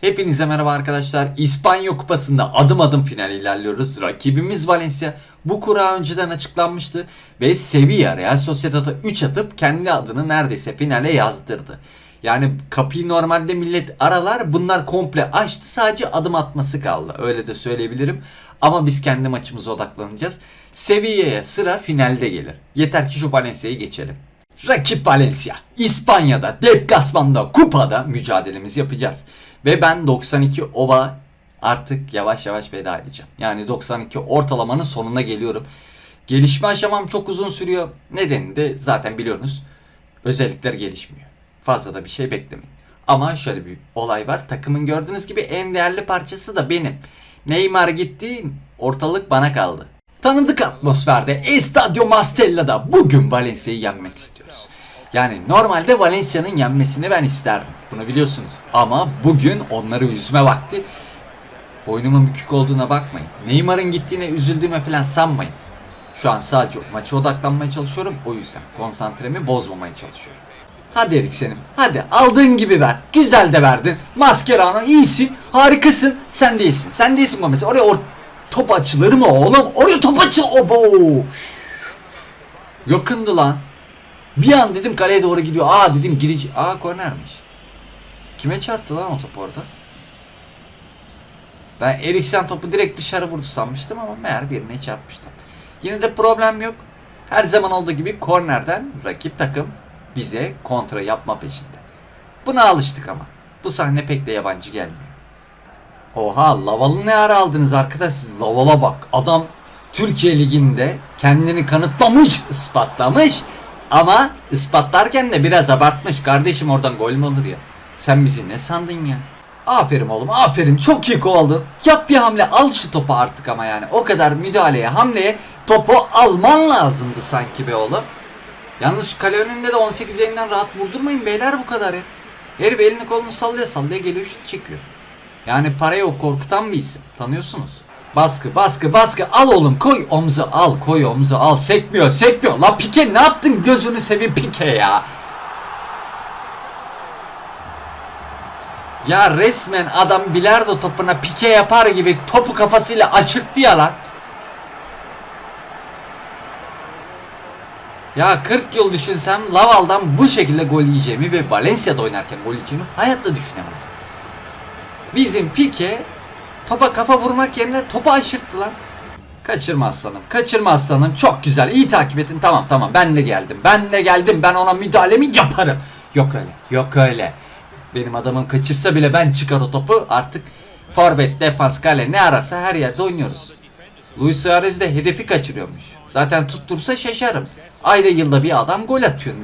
Hepinize merhaba arkadaşlar. İspanya Kupası'nda adım adım final ilerliyoruz. Rakibimiz Valencia. Bu kura önceden açıklanmıştı ve Sevilla Real Sociedad'a 3 atıp kendi adını neredeyse finale yazdırdı. Yani kapıyı normalde millet aralar bunlar komple açtı sadece adım atması kaldı. Öyle de söyleyebilirim. Ama biz kendi maçımıza odaklanacağız. Sevilla'ya sıra finalde gelir. Yeter ki şu Valencia'yı geçelim. Rakip Valencia. İspanya'da, deplasmanda, kupada mücadelemizi yapacağız. Ve ben 92 ova artık yavaş yavaş veda edeceğim. Yani 92 ortalamanın sonuna geliyorum. Gelişme aşamam çok uzun sürüyor. Nedeni de zaten biliyorsunuz. Özellikler gelişmiyor. Fazla da bir şey beklemeyin. Ama şöyle bir olay var. Takımın gördüğünüz gibi en değerli parçası da benim. Neymar gitti, ortalık bana kaldı. Tanıdık atmosferde Estadio Mastella'da bugün Valencia'yı yenmek istiyoruz. Yani normalde Valencia'nın yenmesini ben isterdim. Bunu biliyorsunuz. Ama bugün onları üzme vakti. Boynumun bükük olduğuna bakmayın. Neymar'ın gittiğine üzüldüğüme falan sanmayın. Şu an sadece maça odaklanmaya çalışıyorum. O yüzden konsantremi bozmamaya çalışıyorum. Hadi Eriksen'im hadi aldığın gibi ver. Güzel de verdin. Mascherano iyisin. Harikasın. Sen değilsin. Sen değilsin mesela. Oraya or top açılır mı oğlum? Oraya top açıl. Obo. Yakındı lan. Bir an dedim kaleye doğru gidiyor. Aa dedim girici. Aa kornermiş. Kime çarptı lan o top orada? Ben Eriksen topu direkt dışarı vurdu sanmıştım ama meğer birine çarpmış top. Yine de problem yok. Her zaman olduğu gibi kornerden rakip takım bize kontra yapma peşinde. Buna alıştık ama. Bu sahne pek de yabancı gelmiyor. Oha Laval'ı ne ara aldınız arkadaş siz Laval'a bak. Adam Türkiye Ligi'nde kendini kanıtlamış, ispatlamış. Ama ispatlarken de biraz abartmış. Kardeşim oradan gol mü olur ya? Sen bizi ne sandın ya? Aferin oğlum aferin çok iyi kovaladın. Yap bir hamle al şu topu artık ama yani. O kadar müdahaleye hamleye topu alman lazımdı sanki be oğlum. Yalnız şu kale önünde de 18 yayından rahat vurdurmayın beyler bu kadar ya. Herif elini kolunu sallaya sallaya geliyor şut çekiyor. Yani para yok korkutan bir isim. Tanıyorsunuz. Baskı baskı baskı al oğlum koy omzu al koy omzu al sekmiyor sekmiyor. La Pike ne yaptın gözünü seveyim Pike ya. Ya resmen adam bilardo topuna pike yapar gibi topu kafasıyla açırttı ya lan. Ya 40 yıl düşünsem Laval'dan bu şekilde gol yiyeceğimi ve Valencia'da oynarken gol yiyeceğimi hayatta düşünemezdim. Bizim Pike topa kafa vurmak yerine topu aşırttı lan. Kaçırma aslanım, kaçırma aslanım. Çok güzel, iyi takip ettin. Tamam tamam ben de geldim. Ben de geldim. Ben ona müdahalemi yaparım. Yok öyle, yok öyle. Benim adamım kaçırsa bile ben çıkar o topu. Artık forvet, defans, kale ne ararsa her yerde oynuyoruz. Luis Suarez de hedefi kaçırıyormuş. Zaten tuttursa şaşarım. Ayda yılda bir adam gol atıyor.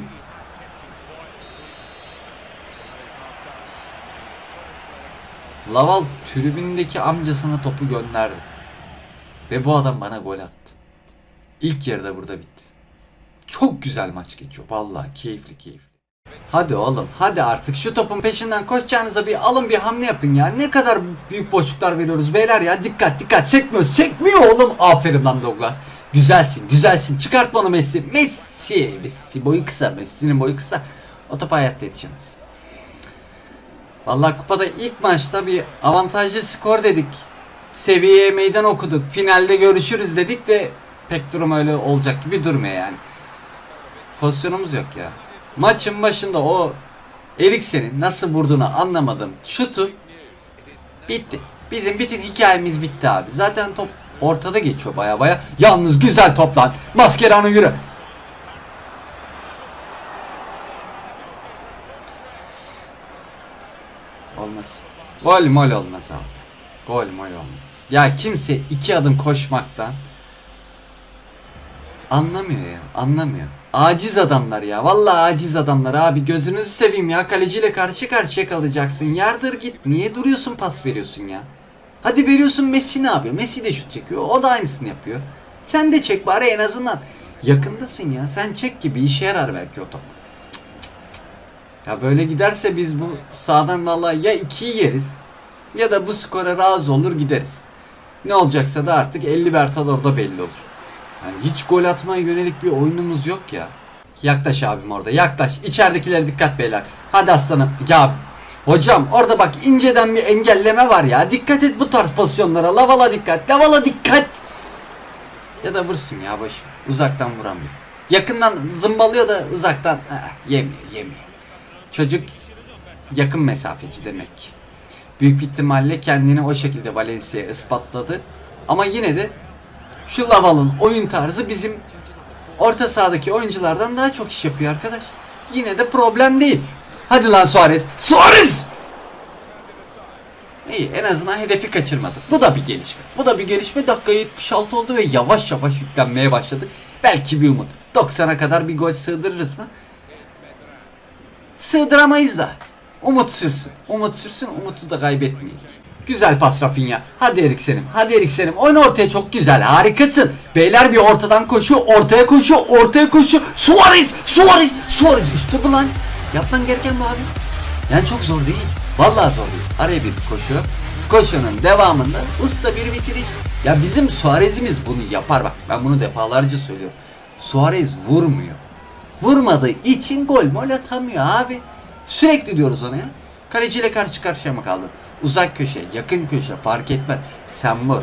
Laval tribündeki amcasına topu gönderdi. Ve bu adam bana gol attı. İlk yarıda burada bitti. Çok güzel maç geçiyor. Vallahi keyifli keyifli. Hadi oğlum hadi artık şu topun peşinden koşacağınıza bir alın bir hamle yapın ya. Ne kadar büyük boşluklar veriyoruz beyler ya. Dikkat dikkat sekmiyor sekmiyor oğlum. Aferin lan Douglas. Güzelsin güzelsin çıkartma onu Messi. Messi Messi boyu kısa Messi'nin boyu kısa. O topa hayatta yetişemez. Vallahi kupada ilk maçta bir avantajlı skor dedik. Seviyeye meydan okuduk. Finalde görüşürüz dedik de pek durum öyle olacak gibi durmuyor yani. Pozisyonumuz yok ya. Maçın başında o Eriksen'in nasıl vurduğunu anlamadım. Şutu bitti. Bizim bütün hikayemiz bitti abi. Zaten top ortada geçiyor baya baya. Yalnız güzel top lan. Mascherano yürü. Olmaz. Gol mol olmaz abi. Gol mol olmaz. Ya kimse iki adım koşmaktan anlamıyor ya. Anlamıyor. Aciz adamlar ya. Vallahi aciz adamlar abi. Gözünüzü seveyim ya. Kaleciyle karşı karşıya kalacaksın. Yardır git. Niye duruyorsun pas veriyorsun ya? Hadi veriyorsun Messi ne yapıyor? Messi de şut çekiyor. O da aynısını yapıyor. Sen de çek bari en azından. Yakındasın ya. Sen çek gibi işe yarar belki o top. Ya böyle giderse biz bu sağdan vallahi ya ikiyi yeriz ya da bu skora razı olur gideriz. Ne olacaksa da artık 50 Bertal orada belli olur. Yani hiç gol atmaya yönelik bir oyunumuz yok ya. Yaklaş abim orada yaklaş. İçeridekilere dikkat beyler. Hadi aslanım. Ya Hocam orada bak inceden bir engelleme var ya. Dikkat et bu tarz pozisyonlara. Lavala dikkat. Lavala dikkat. Ya da vursun ya boş. Uzaktan vuramıyor. Yakından zımbalıyor da uzaktan eh, yemiyor yemiyor. Çocuk yakın mesafeci demek. Büyük ihtimalle kendini o şekilde Valencia'ya ispatladı. Ama yine de şu Laval'ın oyun tarzı bizim orta sahadaki oyunculardan daha çok iş yapıyor arkadaş. Yine de problem değil. Hadi lan Suarez. Suarez! İyi en azından hedefi kaçırmadı. Bu da bir gelişme. Bu da bir gelişme. Dakika 76 oldu ve yavaş yavaş yüklenmeye başladı. Belki bir umut. 90'a kadar bir gol sığdırırız mı? Sığdıramayız da. Umut sürsün. Umut sürsün. Umutu da kaybetmeyelim. Güzel pas Rafinha. Hadi Eriksen'im. Hadi Eriksen'im. Oyun ortaya çok güzel. Harikasın. Beyler bir ortadan koşuyor. Ortaya koşuyor. Ortaya koşuyor. Suarez. Suarez. Suarez. İşte bu lan. Yapman gereken bu abi. Yani çok zor değil. Vallahi zor değil. Araya bir koşu. Koşunun devamında usta bir bitiriş. Ya bizim Suarez'imiz bunu yapar bak. Ben bunu defalarca söylüyorum. Suarez vurmuyor. Vurmadığı için gol mol atamıyor abi. Sürekli diyoruz ona ya. Kaleciyle karşı karşıya mı kaldın? Uzak köşe, yakın köşe fark etmez. Sen vur.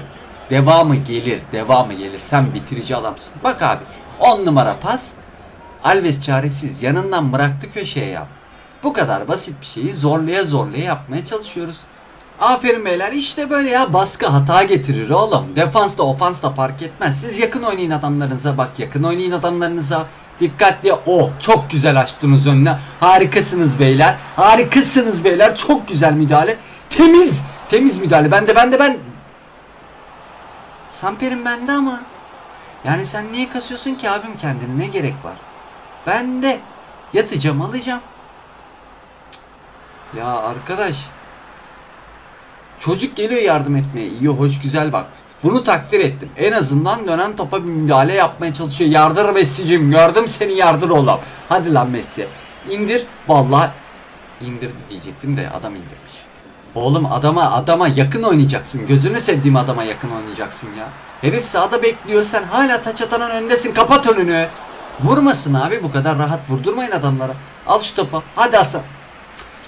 Devamı gelir, devamı gelir. Sen bitirici adamsın. Bak abi 10 numara pas. Alves çaresiz yanından bıraktı köşeye ya. Bu kadar basit bir şeyi zorlaya zorlaya yapmaya çalışıyoruz. Aferin beyler işte böyle ya baskı hata getirir oğlum. Defans da ofans da fark etmez. Siz yakın oynayın adamlarınıza bak yakın oynayın adamlarınıza. Dikkatli oh çok güzel açtınız önüne. Harikasınız beyler. Harikasınız beyler. Çok güzel müdahale. Temiz. Temiz müdahale. Ben de ben de ben. Samper'in bende ama. Yani sen niye kasıyorsun ki abim kendini ne gerek var? Ben de yatacağım alacağım. Ya arkadaş. Çocuk geliyor yardım etmeye. İyi hoş güzel bak. Bunu takdir ettim. En azından dönen topa bir müdahale yapmaya çalışıyor. Yardır Messi'cim. Gördüm seni yardır oğlum. Hadi lan Messi. İndir. Vallahi indirdi diyecektim de adam indirmiş. Oğlum adama adama yakın oynayacaksın. Gözünü sevdiğim adama yakın oynayacaksın ya. Herif sağda bekliyor sen hala taç atanın önündesin. Kapat önünü. Vurmasın abi bu kadar rahat vurdurmayın adamlara. Al şu topu. Hadi Hasan.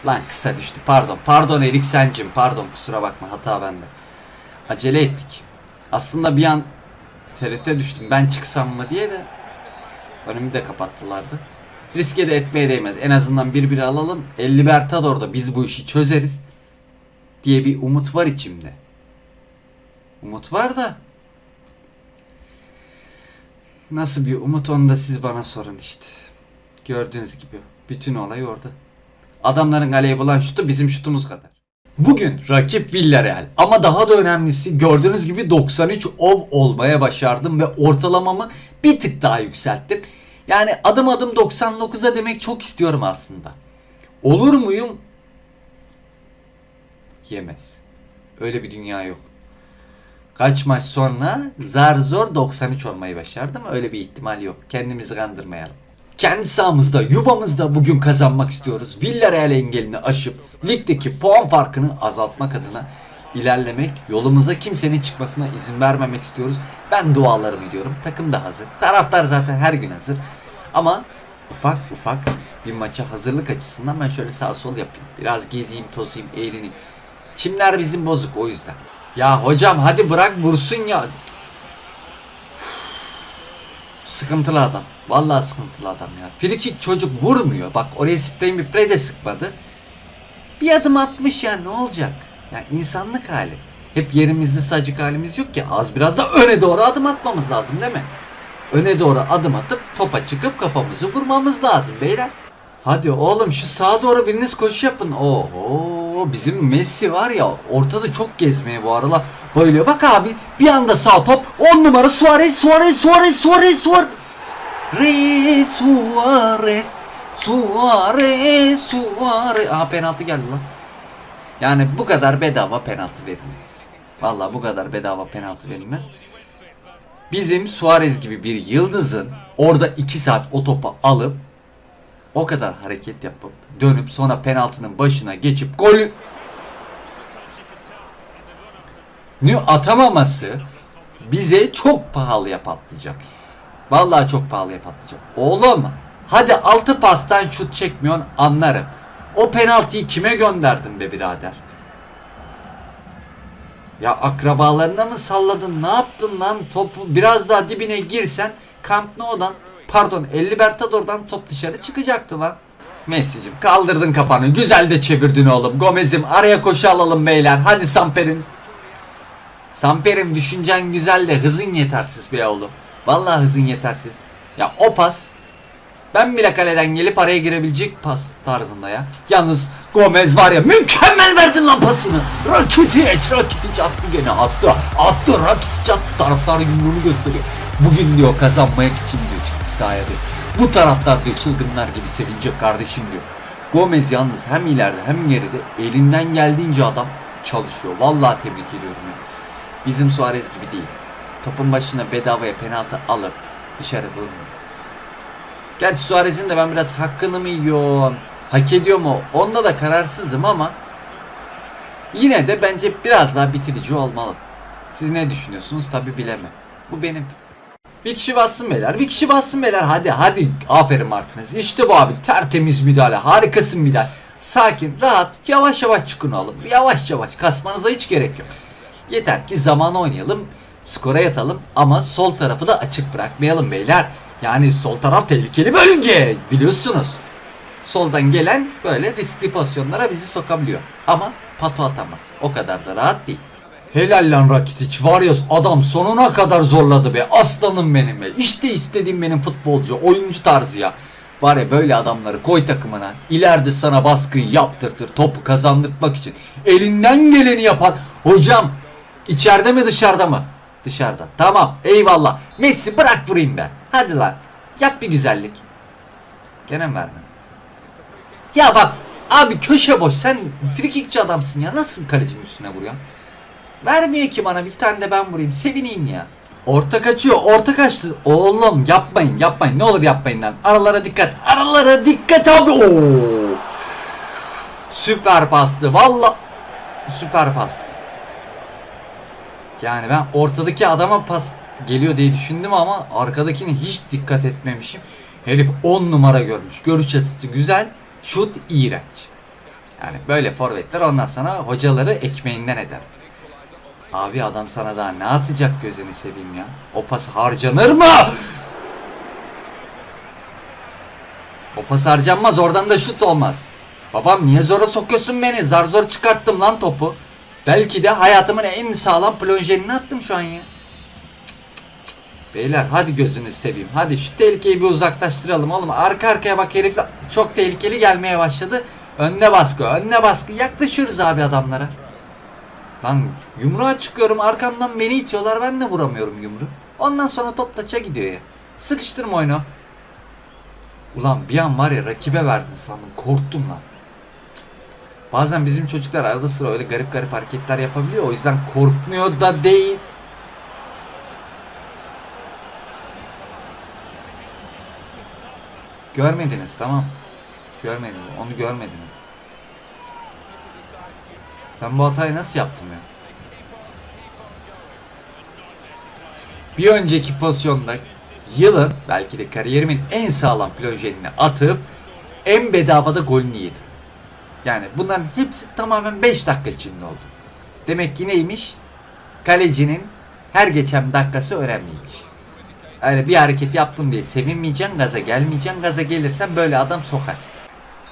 Lan kısa düştü. Pardon. Pardon Eriksen'cim. Pardon kusura bakma. Hata bende. Acele ettik. Aslında bir an tereddüte düştüm. Ben çıksam mı diye de önümü de kapattılardı. Riske de etmeye değmez. En azından bir bir alalım. 50 Bertador'da biz bu işi çözeriz diye bir umut var içimde. Umut var da nasıl bir umut onu da siz bana sorun işte. Gördüğünüz gibi bütün olay orada. Adamların kaleye bulan şutu bizim şutumuz kadar. Bugün rakip Villarreal ama daha da önemlisi gördüğünüz gibi 93 ov olmaya başardım ve ortalamamı bir tık daha yükselttim. Yani adım adım 99'a demek çok istiyorum aslında. Olur muyum? Yemez. Öyle bir dünya yok. Kaç maç sonra zar zor 93 olmayı başardım. Öyle bir ihtimal yok. Kendimizi kandırmayalım. Kendi sahamızda, yuvamızda bugün kazanmak istiyoruz. Villarreal engelini aşıp ligdeki puan farkını azaltmak adına ilerlemek, yolumuza kimsenin çıkmasına izin vermemek istiyoruz. Ben dualarımı ediyorum. Takım da hazır. Taraftar zaten her gün hazır. Ama ufak ufak bir maça hazırlık açısından ben şöyle sağ sol yapayım. Biraz gezeyim, tozayım, eğleneyim. Çimler bizim bozuk o yüzden. Ya hocam hadi bırak vursun ya. Sıkıntılı adam. Vallahi sıkıntılı adam ya. Frikik çocuk vurmuyor. Bak oraya sprey mi de sıkmadı. Bir adım atmış ya ne olacak? Ya insanlık hali. Hep yerimizde sacık halimiz yok ki. Az biraz da öne doğru adım atmamız lazım değil mi? Öne doğru adım atıp topa çıkıp kafamızı vurmamız lazım beyler. Hadi oğlum şu sağa doğru biriniz koşu yapın. Oho bizim Messi var ya ortada çok gezmeye bu aralar. Böyle bak abi bir anda sağ top 10 numara Suarez Suarez Suarez Suarez Suarez Re Suarez Suarez Suarez Aa penaltı geldi lan. Yani bu kadar bedava penaltı verilmez. Vallahi bu kadar bedava penaltı verilmez. Bizim Suarez gibi bir yıldızın orada 2 saat o topu alıp o kadar hareket yapıp dönüp sonra penaltının başına geçip golü nü atamaması bize çok pahalıya patlayacak. Vallahi çok pahalıya patlayacak. Oğlum hadi altı pastan şut çekmiyorsun anlarım. O penaltıyı kime gönderdin be birader? Ya akrabalarına mı salladın? Ne yaptın lan? Topu biraz daha dibine girsen Camp Nou'dan pardon El Libertador'dan top dışarı çıkacaktı lan. Messi'cim kaldırdın kafanı. Güzel de çevirdin oğlum. Gomez'im araya koşu alalım beyler. Hadi Samper'im. Samper'im düşüncen güzel de hızın yetersiz be oğlum. Vallahi hızın yetersiz. Ya o pas ben bile kaleden gelip araya girebilecek pas tarzında ya. Yalnız Gomez var ya mükemmel verdin lan pasını. Rakitic, Rakitic attı gene attı. Attı Rakitic attı. Taraftar yumruğunu gösteriyor. Bugün diyor kazanmak için diyor sahaya diyor. Bu taraftar diyor çılgınlar gibi sevinecek kardeşim diyor. Gomez yalnız hem ileride hem geride elinden geldiğince adam çalışıyor. Vallahi tebrik ediyorum ya. Bizim Suarez gibi değil. Topun başına bedavaya penaltı alıp dışarı vurmuyor. Gerçi Suarez'in de ben biraz hakkını mı yiyorum? Hak ediyor mu? Onda da kararsızım ama yine de bence biraz daha bitirici olmalı. Siz ne düşünüyorsunuz? Tabi bilemem. Bu benim. Bir kişi bassın beyler. Bir kişi bassın beyler. Hadi hadi. Aferin Martinez. İşte bu abi. Tertemiz müdahale. Harikasın müdahale. Sakin, rahat, yavaş yavaş çıkın oğlum. Yavaş yavaş. Kasmanıza hiç gerek yok. Yeter ki zaman oynayalım. Skora yatalım ama sol tarafı da açık bırakmayalım beyler. Yani sol taraf tehlikeli bölge biliyorsunuz. Soldan gelen böyle riskli pozisyonlara bizi sokabiliyor. Ama pato atamaz. O kadar da rahat değil. Helal lan Rakitic var ya adam sonuna kadar zorladı be. Aslanım benim be. İşte istediğim benim futbolcu. Oyuncu tarzı ya. Var ya böyle adamları koy takımına. İleride sana baskıyı yaptırtır. Topu kazandırtmak için. Elinden geleni yapar. Hocam içeride mi dışarıda mı? Dışarıda. Tamam eyvallah. Messi bırak vurayım ben. Hadi lan. Yap bir güzellik. Gene mi vermem? Ya bak abi köşe boş. Sen frikikçi adamsın ya. Nasıl kalecinin üstüne vuruyorsun? Vermiyor ki bana bir tane de ben vurayım. Sevineyim ya. Orta kaçıyor. Orta kaçtı. Oğlum yapmayın yapmayın. Ne olur yapmayın lan. Aralara dikkat. Aralara dikkat abi. Oo. Süper pastı. Valla süper pastı. Yani ben ortadaki adama pas geliyor diye düşündüm ama arkadakine hiç dikkat etmemişim. Herif 10 numara görmüş. Görüş açısı güzel. Şut iğrenç. Yani böyle forvetler ondan sonra hocaları ekmeğinden eder. Abi adam sana daha ne atacak gözünü seveyim ya. O pas harcanır mı? O pas harcanmaz oradan da şut olmaz. Babam niye zora sokuyorsun beni? Zar zor çıkarttım lan topu. Belki de hayatımın en sağlam plonjenini attım şu an ya. Cık, cık, cık. Beyler hadi gözünü seveyim. Hadi şu tehlikeyi bir uzaklaştıralım oğlum. Arka arkaya bak herif çok tehlikeli gelmeye başladı. Önüne baskı, önüne baskı. Yaklaşıyoruz abi adamlara. Lan yumruğa çıkıyorum arkamdan beni itiyorlar ben de vuramıyorum yumruğu. Ondan sonra top taça gidiyor ya. Sıkıştırma oyunu. Ulan bir an var ya rakibe verdin sandım korktum lan. Bazen bizim çocuklar arada sıra öyle garip garip hareketler yapabiliyor o yüzden korkmuyor da değil. Görmediniz tamam. Görmediniz onu görmediniz. Ben bu hatayı nasıl yaptım ya? Bir önceki pozisyonda yılın belki de kariyerimin en sağlam plonjenini atıp en bedavada golünü yedi. Yani bunların hepsi tamamen 5 dakika içinde oldu. Demek ki neymiş? Kalecinin her geçen dakikası önemliymiş. Öyle bir hareket yaptım diye sevinmeyeceksin, gaza gelmeyeceksin. Gaza gelirsen böyle adam sokar.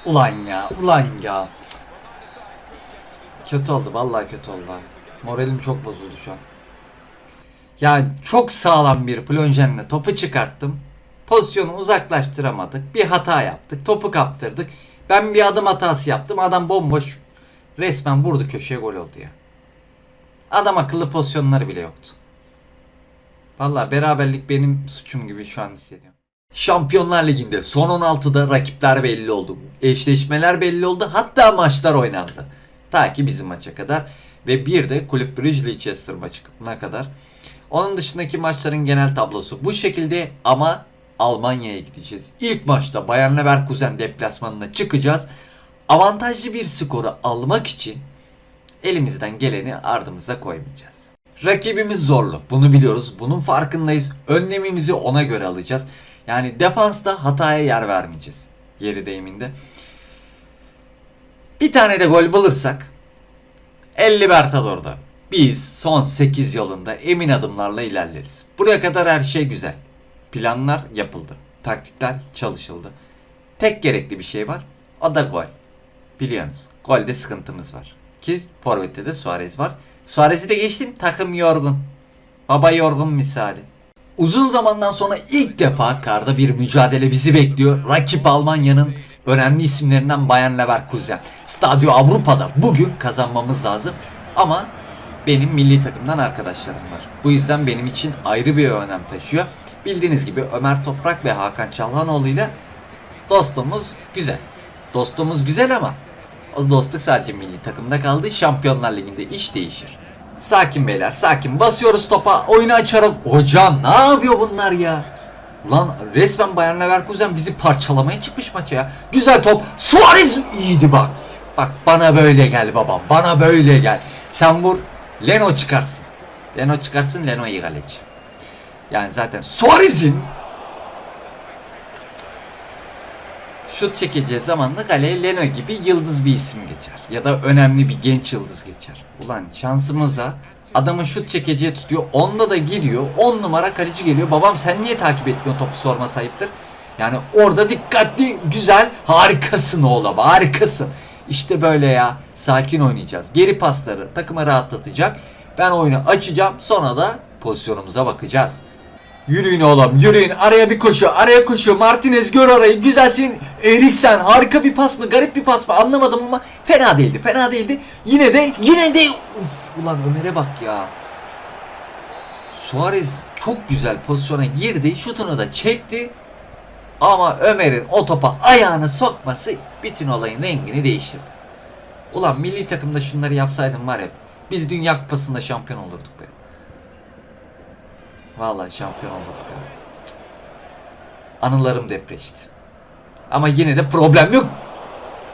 Ulan ya, ulan ya. Kötü oldu vallahi kötü oldu. Moralim çok bozuldu şu an. Ya çok sağlam bir plonjenle topu çıkarttım. Pozisyonu uzaklaştıramadık. Bir hata yaptık. Topu kaptırdık. Ben bir adım hatası yaptım. Adam bomboş resmen vurdu köşeye gol oldu ya. Adam akıllı pozisyonları bile yoktu. Vallahi beraberlik benim suçum gibi şu an hissediyorum. Şampiyonlar Ligi'nde son 16'da rakipler belli oldu. Eşleşmeler belli oldu. Hatta maçlar oynandı. Ta ki bizim maça kadar. Ve bir de Kulüp Brugge Leicester maçına kadar. Onun dışındaki maçların genel tablosu bu şekilde ama Almanya'ya gideceğiz. İlk maçta Bayern Leverkusen deplasmanına çıkacağız. Avantajlı bir skoru almak için elimizden geleni ardımıza koymayacağız. Rakibimiz zorlu. Bunu biliyoruz. Bunun farkındayız. Önlemimizi ona göre alacağız. Yani defansta hataya yer vermeyeceğiz. Yeri deyiminde. Bir tane de gol bulursak 50 Libertador'da biz son 8 yolunda emin adımlarla ilerleriz. Buraya kadar her şey güzel. Planlar yapıldı. Taktikler çalışıldı. Tek gerekli bir şey var. O da gol. Biliyorsunuz. Golde sıkıntımız var. Ki Forvet'te de Suarez var. Suarez'i de geçtim. Takım yorgun. Baba yorgun misali. Uzun zamandan sonra ilk defa karda bir mücadele bizi bekliyor. Rakip Almanya'nın önemli isimlerinden Bayern Leverkusen. Stadio Avrupa'da bugün kazanmamız lazım. Ama benim milli takımdan arkadaşlarım var. Bu yüzden benim için ayrı bir önem taşıyor. Bildiğiniz gibi Ömer Toprak ve Hakan Çalhanoğlu ile dostluğumuz güzel. Dostluğumuz güzel ama o dostluk sadece milli takımda kaldı. Şampiyonlar Ligi'nde iş değişir. Sakin beyler sakin. Basıyoruz topa. Oyunu açarak. Hocam ne yapıyor bunlar ya? Ulan resmen Bayern Leverkusen bizi parçalamaya çıkmış maça ya. Güzel top. Suarez iyiydi bak. Bak bana böyle gel babam. Bana böyle gel. Sen vur. Leno çıkarsın. Leno çıkarsın. Leno iyi kaleci. Yani zaten Suarez'in şut çekeceği zaman da kaleye Leno gibi yıldız bir isim geçer. Ya da önemli bir genç yıldız geçer. Ulan şansımıza adamın şut çekeceği tutuyor. Onda da gidiyor. 10 numara kaleci geliyor. Babam sen niye takip etmiyorsun topu sorma sayıptır. Yani orada dikkatli, güzel, harikasın oğlum, harikasın. İşte böyle ya. Sakin oynayacağız. Geri pasları takımı rahatlatacak. Ben oyunu açacağım. Sonra da pozisyonumuza bakacağız. Yürüyün oğlum yürüyün. Araya bir koşu araya koşu. Martinez gör orayı. Güzelsin. Eriksen harika bir pas mı garip bir pas mı? Anlamadım ama fena değildi fena değildi. Yine de yine de uf ulan Ömer'e bak ya. Suarez çok güzel pozisyona girdi. Şutunu da çekti. Ama Ömer'in o topa ayağını sokması bütün olayın rengini değiştirdi. Ulan milli takımda şunları yapsaydım var ya biz Dünya Kupası'nda şampiyon olurduk be. Vallahi şampiyon ya. Cık. Anılarım depreşti. Ama yine de problem yok.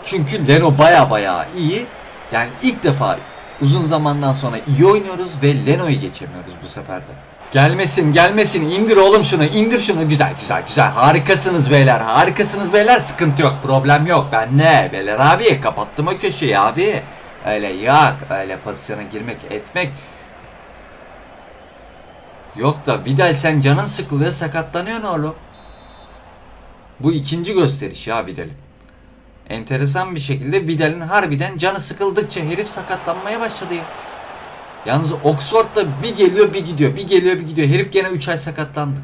Çünkü Leno baya baya iyi. Yani ilk defa uzun zamandan sonra iyi oynuyoruz ve Leno'yu geçemiyoruz bu sefer de. Gelmesin gelmesin indir oğlum şunu indir şunu güzel güzel güzel harikasınız beyler harikasınız beyler sıkıntı yok problem yok ben ne beyler abi kapattım o köşeyi abi öyle yok öyle pozisyona girmek etmek Yok da Vidal sen canın sıkılıyor sakatlanıyor ne oğlum? Bu ikinci gösteriş ya Vidal'in. Enteresan bir şekilde Vidal'in harbiden canı sıkıldıkça herif sakatlanmaya başladı ya. Yalnız Oxford'da bir geliyor bir gidiyor. Bir geliyor bir gidiyor. Herif gene 3 ay sakatlandı.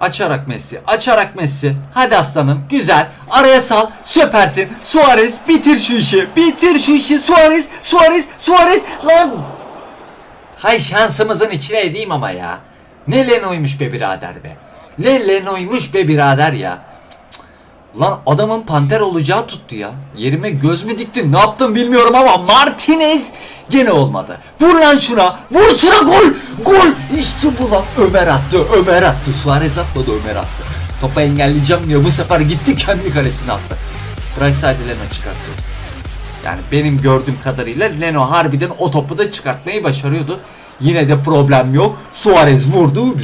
Açarak Messi. Açarak Messi. Hadi aslanım. Güzel. Araya sal. Süpersin. Suarez bitir şu işi. Bitir şu işi. Suarez. Suarez. Suarez. Lan Hay şansımızın içine edeyim ama ya. Ne Leno'ymuş be birader be. Ne Leno'ymuş be birader ya. Cık cık. Lan adamın panter olacağı tuttu ya. Yerime göz mü diktin ne yaptım bilmiyorum ama Martinez gene olmadı. Vur lan şuna. Vur şuna gol. Gol. İşte bu lan. Ömer attı. Ömer attı. Suarez atmadı Ömer attı. Topa engelleyeceğim diye bu sefer gitti kendi kalesine attı. Bıraksaydı Leno çıkarttı. Yani benim gördüğüm kadarıyla Leno harbiden o topu da çıkartmayı başarıyordu. Yine de problem yok. Suarez vurdu.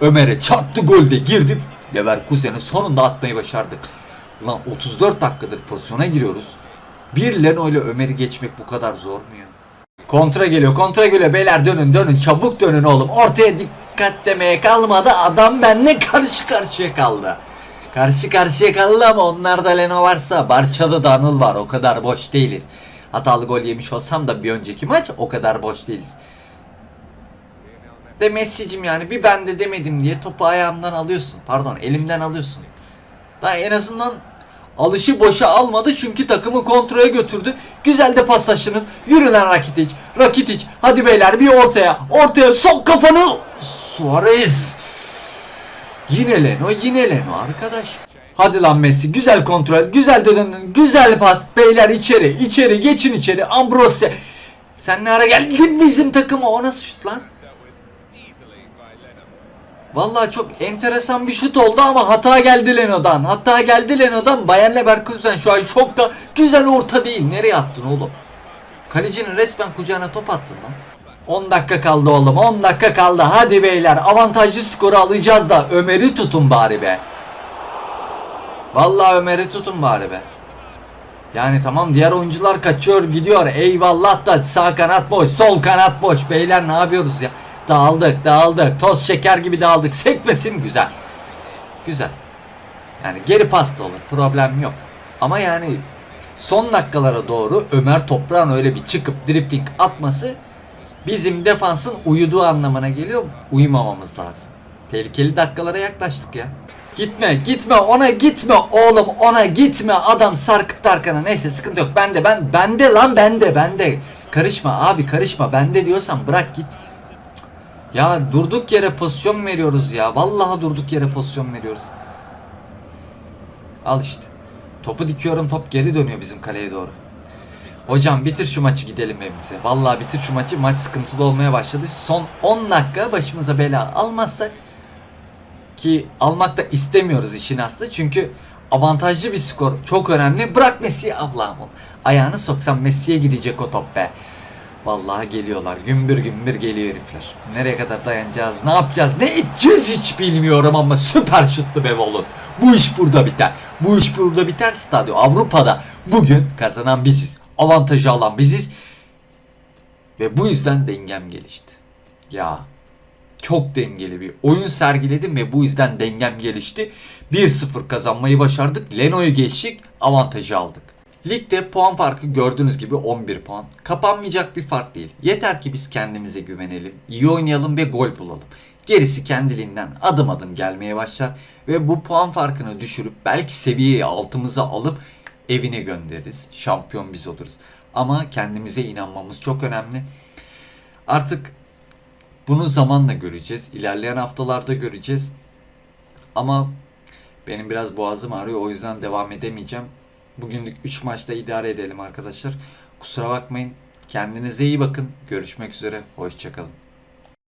Ömer'e çarptı golde girdim. Leverkusen'i sonunda atmayı başardık. Ulan 34 dakikadır pozisyona giriyoruz. Bir Leno ile Ömer'i geçmek bu kadar zor mu ya? Kontra geliyor kontra geliyor beyler dönün dönün çabuk dönün oğlum. Ortaya dikkat demeye kalmadı adam benimle karşı karşıya kaldı. Karşı karşıya kaldı ama onlarda Leno varsa Barça'da da Anıl var o kadar boş değiliz. Hatalı gol yemiş olsam da bir önceki maç o kadar boş değiliz. De Messi'cim yani bir ben de demedim diye topu ayağımdan alıyorsun. Pardon elimden alıyorsun. Daha en azından alışı boşa almadı çünkü takımı kontrole götürdü. Güzel de paslaştınız. Yürü lan Rakitic. Rakitic hadi beyler bir ortaya. Ortaya sok kafanı. Suarez. Yine Leno yine Leno arkadaş. Hadi lan Messi güzel kontrol güzel de döndün güzel pas beyler içeri içeri geçin içeri Ambrose sen ne ara geldin bizim takıma o nasıl şut lan? Vallahi çok enteresan bir şut oldu ama hata geldi Leno'dan. Hata geldi Leno'dan. Bayern Leverkusen şu an şokta. Güzel orta değil. Nereye attın oğlum? Kalecinin resmen kucağına top attın lan. 10 dakika kaldı oğlum. 10 dakika kaldı. Hadi beyler. Avantajlı skoru alacağız da Ömer'i tutun bari be. Vallahi Ömer'i tutun bari be. Yani tamam diğer oyuncular kaçıyor gidiyor. Eyvallah da sağ kanat boş, sol kanat boş. Beyler ne yapıyoruz ya? Dağıldık, dağıldık. Toz şeker gibi dağıldık. Sekmesin güzel. Güzel. Yani geri pasta olur. Problem yok. Ama yani son dakikalara doğru Ömer Toprağ'ın öyle bir çıkıp dripling atması bizim defansın uyuduğu anlamına geliyor. Uyumamamız lazım. Tehlikeli dakikalara yaklaştık ya. Gitme gitme ona gitme oğlum ona gitme. Adam sarkıttı arkana. Neyse sıkıntı yok. Bende ben bende lan bende bende. Karışma abi karışma. Bende diyorsan bırak git. Ya durduk yere pozisyon veriyoruz ya? Vallahi durduk yere pozisyon veriyoruz? Al işte. Topu dikiyorum top geri dönüyor bizim kaleye doğru Hocam bitir şu maçı gidelim evimize. Vallahi bitir şu maçı. Maç sıkıntılı olmaya başladı. Son 10 dakika başımıza bela almazsak ki almak da istemiyoruz işin aslı. Çünkü avantajlı bir skor çok önemli. Bırak Messi'yi Allah'ım. Ayağını soksam Messi'ye gidecek o top be. Vallahi geliyorlar. Gümbür gümbür geliyor herifler. Nereye kadar dayanacağız? Ne yapacağız? Ne edeceğiz hiç bilmiyorum ama süper şuttu be Volun. Bu iş burada biter. Bu iş burada biter. Stadio Avrupa'da bugün kazanan biziz. Avantajı alan biziz. Ve bu yüzden dengem gelişti. Ya çok dengeli bir oyun sergiledim ve bu yüzden dengem gelişti. 1-0 kazanmayı başardık. Leno'yu geçtik. Avantajı aldık. Ligde puan farkı gördüğünüz gibi 11 puan. Kapanmayacak bir fark değil. Yeter ki biz kendimize güvenelim, iyi oynayalım ve gol bulalım. Gerisi kendiliğinden adım adım gelmeye başlar ve bu puan farkını düşürüp belki seviyeyi altımıza alıp evine göndeririz. Şampiyon biz oluruz. Ama kendimize inanmamız çok önemli. Artık bunu zamanla göreceğiz. İlerleyen haftalarda göreceğiz. Ama benim biraz boğazım ağrıyor. O yüzden devam edemeyeceğim. Bugünlük 3 maçta idare edelim arkadaşlar. Kusura bakmayın. Kendinize iyi bakın. Görüşmek üzere. Hoşçakalın.